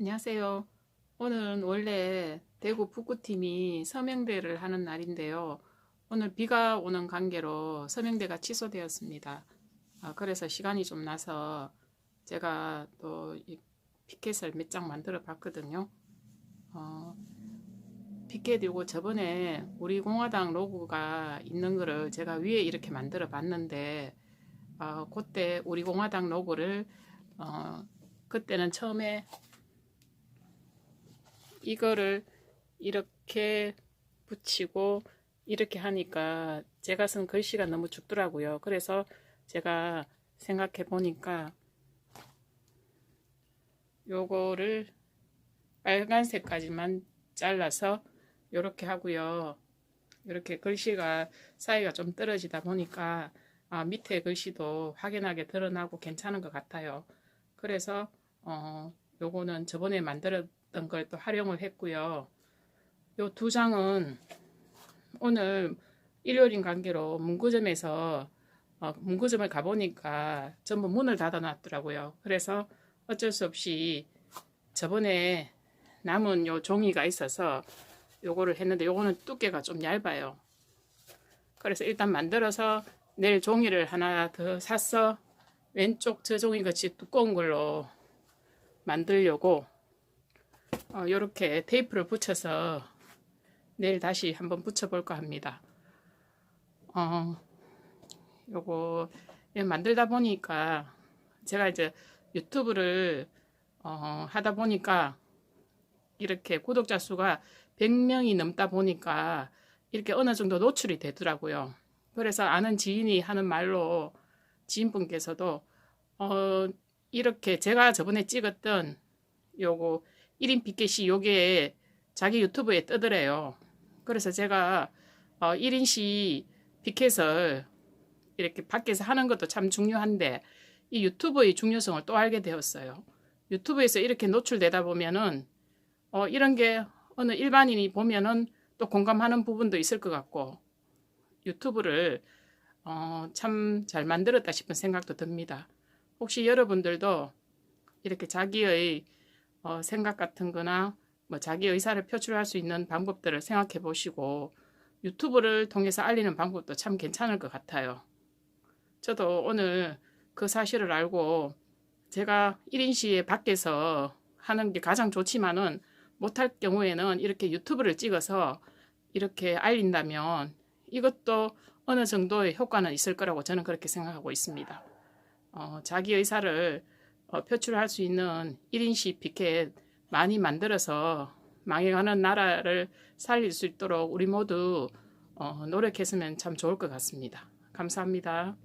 안녕하세요. 오늘은 원래 대구 북구팀이 서명대를 하는 날인데요. 오늘 비가 오는 관계로 서명대가 취소되었습니다. 아, 그래서 시간이 좀 나서 제가 또이 피켓을 몇 장 만들어 봤거든요. 어, 피켓이고 저번에 우리 공화당 로고가 있는 거를 제가 위에 이렇게 만들어 봤는데 어, 그때 우리 공화당 로고를 어, 그때는 처음에 이거를 이렇게 붙이고 이렇게 하니까 제가 쓴 글씨가 너무 죽더라고요. 그래서 제가 생각해 보니까 요거를 빨간색까지만 잘라서 이렇게 하고요. 이렇게 글씨가 사이가 좀 떨어지다 보니까 아, 밑에 글씨도 확연하게 드러나고 괜찮은 것 같아요. 그래서 어, 요거는 저번에 만들 었던 걸 또 활용을 했고요. 요 두 장은 오늘 일요일인 관계로 문구점에서 어, 문구점을 가보니까 전부 문을 닫아 놨더라고요. 그래서 어쩔 수 없이 저번에 남은 요 종이가 있어서 요거를 했는데 요거는 두께가 좀 얇아요. 그래서 일단 만들어서 내일 종이를 하나 더 사서 왼쪽 저 종이 같이 두꺼운 걸로 만들려고 어, 요렇게 테이프를 붙여서 내일 다시 한번 붙여볼까 합니다. 어, 요거 이거 만들다 보니까 제가 이제 유튜브를 어, 하다 보니까 이렇게 구독자 수가 100명이 넘다 보니까 이렇게 어느 정도 노출이 되더라고요. 그래서 아는 지인이 하는 말로 지인분께서도 어, 이렇게 제가 저번에 찍었던 요거 1인 빗켓이 요게 자기 유튜브에 뜨더래요. 그래서 제가 어, 1인시 빗켓을 이렇게 밖에서 하는 것도 참 중요한데 이 유튜브의 중요성을 또 알게 되었어요. 유튜브에서 이렇게 노출되다 보면은 어, 이런 게 어느 일반인이 보면은 또 공감하는 부분도 있을 것 같고 유튜브를 어, 참 잘 만들었다 싶은 생각도 듭니다. 혹시 여러분들도 이렇게 자기의 어, 생각 같은 거나 뭐 자기 의사를 표출할 수 있는 방법들을 생각해 보시고 유튜브를 통해서 알리는 방법도 참 괜찮을 것 같아요. 저도 오늘 그 사실을 알고 제가 1인 시에 밖에서 하는 게 가장 좋지만은 못할 경우에는 이렇게 유튜브를 찍어서 이렇게 알린다면 이것도 어느 정도의 효과는 있을 거라고 저는 그렇게 생각하고 있습니다. 어, 자기 의사를 어, 표출할 수 있는 1인시 피켓 많이 만들어서 망해가는 나라를 살릴 수 있도록 우리 모두 어, 노력했으면 참 좋을 것 같습니다. 감사합니다.